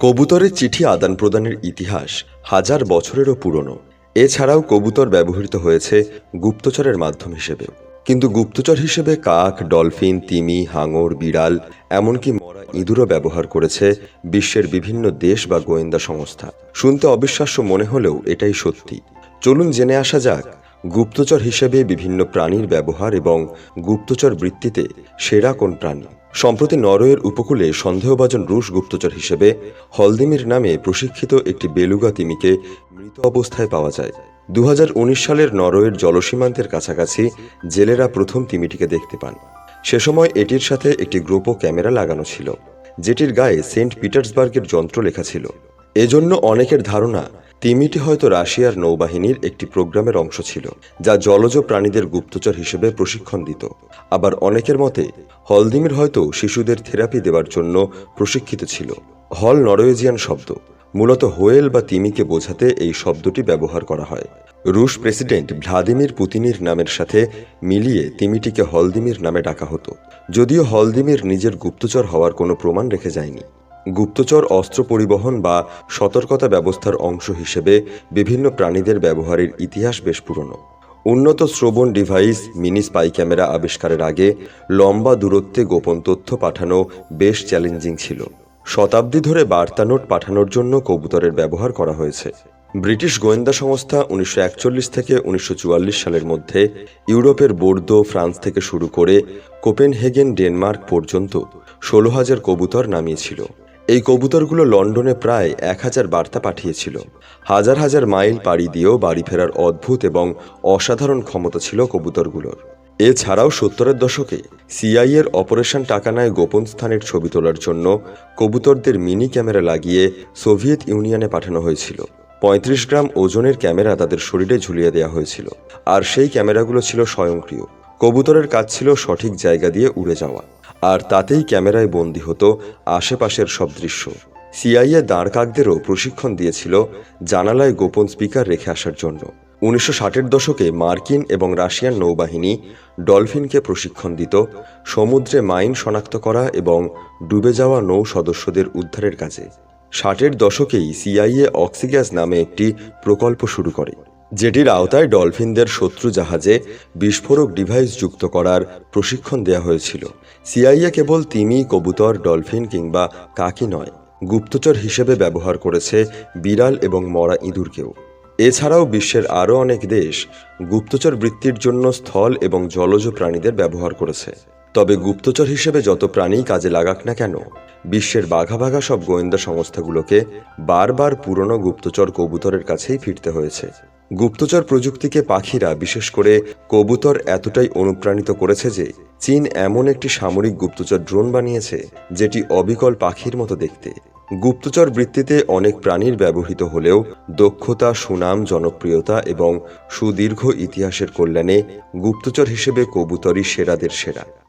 কবুতরের চিঠি আদান প্রদানের ইতিহাস হাজার বছরেরও পুরনো। এছাড়াও কবুতর ব্যবহৃত হয়েছে গুপ্তচরের মাধ্যম হিসেবে। কিন্তু গুপ্তচর হিসেবে কাক, ডলফিন, তিমি, হাঙর, বিড়াল, এমনকি মরা ইঁদুরও ব্যবহার করেছে বিশ্বের বিভিন্ন দেশ বা গোয়েন্দা সংস্থা। শুনতে অবিশ্বাস্য মনে হলেও এটাই সত্যি। চলুন জেনে আসা যাক, গুপ্তচর হিসেবে বিভিন্ন প্রাণীর ব্যবহার এবং গুপ্তচর বৃত্তিতে সেরা কোন প্রাণী। সম্প্রতি নরওয়ের উপকূলে সন্দেহভাজন রুশ গুপ্তচর হিসেবে হলদিমির নামে প্রশিক্ষিত একটি বেলুগা তিমিকে মৃত অবস্থায় পাওয়া যায়। দু হাজার উনিশ সালের নরওয়ের জলসীমান্তের কাছাকাছি জেলেরা প্রথম তিমিটিকে দেখতে পান। সে সময় এটির সাথে একটি গ্রোপো ক্যামেরা লাগানো ছিল, যেটির গায়ে সেন্ট পিটার্সবার্গের যন্ত্র লেখা ছিল। এজন্য অনেকের ধারণা তিমিটি হয়তো রাশিয়ার নৌবাহিনীর একটি প্রোগ্রামের অংশ ছিল, যা জলজ প্রাণীদের গুপ্তচর হিসেবে প্রশিক্ষণ দিত আবার অনেকের মতে, হলদিমির হয়তো শিশুদের থেরাপি দেওয়ার জন্য প্রশিক্ষিত ছিল। হল নরওয়েজিয়ান শব্দ। মূলত হোয়েল বা তিমিকে বোঝাতে এই শব্দটি ব্যবহার করা হয়। রুশ প্রেসিডেন্ট ভ্লাদিমির পুতিনির নামের সাথে মিলিয়ে তিমিটিকে হলদিমির নামে ডাকা হতো। যদিও হলদিমির নিজের গুপ্তচর হওয়ার কোনো প্রমাণ রেখে যায়নি। গুপ্তচর অস্ত্র পরিবহন বা সতর্কতা ব্যবস্থার অংশ হিসেবে বিভিন্ন প্রাণীদের ব্যবহারের ইতিহাস বেশ পুরনো। উন্নত শ্রবণ ডিভাইস, মিনি স্পাই ক্যামেরা আবিষ্কারের আগে লম্বা দূরত্বে গোপন তথ্য পাঠানো বেশ চ্যালেঞ্জিং ছিল। শতাব্দী ধরে বার্তা নোট পাঠানোর জন্য কবুতরের ব্যবহার করা হয়েছে। ব্রিটিশ গোয়েন্দা সংস্থা উনিশশো একচল্লিশ থেকে উনিশশো চুয়াল্লিশ সালের মধ্যে ইউরোপের বোর্দো ফ্রান্স থেকে শুরু করে কোপেনহেগেন ডেনমার্ক পর্যন্ত ষোলো হাজার কবুতর নামিয়েছিল। এই কবুতরগুলো লন্ডনে প্রায় এক হাজার বার্তা পাঠিয়েছিল। হাজার হাজার মাইল পাড়ি দিয়েও বাড়ি ফেরার অদ্ভুত এবং অসাধারণ ক্ষমতা ছিল কবুতরগুলোর। এছাড়াও সত্তরের দশকে সিআইএর অপারেশন টাকানায় গোপন স্থানের ছবি তোলার জন্য কবুতরদের মিনি ক্যামেরা লাগিয়ে সোভিয়েত ইউনিয়নে পাঠানো হয়েছিল। পঁয়ত্রিশ গ্রাম ওজনের ক্যামেরা তাদের শরীরে ঝুলিয়ে দেওয়া হয়েছিল। আর সেই ক্যামেরাগুলো ছিল স্বয়ংক্রিয়। কবুতরের কাজ ছিল সঠিক জায়গা দিয়ে উড়ে যাওয়া। আর তাতেই ক্যামেরায় বন্দী হতো আশেপাশের সব দৃশ্য। সিআইএ দাঁড় কাকদেরও প্রশিক্ষণ দিয়েছিল জানালায় গোপন স্পিকার রেখে আসার জন্য। উনিশশো ষাটের দশকে মার্কিন এবং রাশিয়ান নৌবাহিনী ডলফিনকে প্রশিক্ষণ দিত, সমুদ্রে মাইন শনাক্ত করা এবং ডুবে যাওয়া নৌ সদস্যদের উদ্ধারের কাজে। ষাটের দশকেই সিআইএ অক্সিগ্যাস নামে একটি প্রকল্প শুরু করে। যেটির আওতায় ডলফিনদের শত্রু জাহাজে বিস্ফোরক ডিভাইস যুক্ত করার প্রশিক্ষণ দেওয়া হয়েছিল। সিআইএ কেবল তিমি, কবুতর, ডলফিন কিংবা কাকি নয়, গুপ্তচর হিসেবে ব্যবহার করেছে বিড়াল এবং মরা ইঁদুরকেও। এছাড়াও বিশ্বের আরও অনেক দেশ গুপ্তচর বৃত্তির জন্য স্থল এবং জলজ প্রাণীদের ব্যবহার করেছে। তবে গুপ্তচর হিসেবে যত প্রাণী কাজে লাগাক না কেন, বিশ্বের বাঘা বাঘা সব গোয়েন্দা সংস্থাগুলোকে বারবার পুরনো গুপ্তচর কবুতরের কাছেই ফিরতে হয়েছে। গুপ্তচর প্রযুক্তিকে পাখিরা, বিশেষ করে কবুতর, এতটাই অনুপ্রাণিত করেছে যে চীন এমন একটি সামরিক গুপ্তচর ড্রোন বানিয়েছে যেটি অবিকল পাখির মতো দেখতে। গুপ্তচর বৃত্তিতে অনেক প্রাণীর ব্যবহৃত হলেও দক্ষতা, সুনাম, জনপ্রিয়তা এবং সুদীর্ঘ ইতিহাসের কল্যাণে গুপ্তচর হিসেবে কবুতরই সেরাদের সেরা।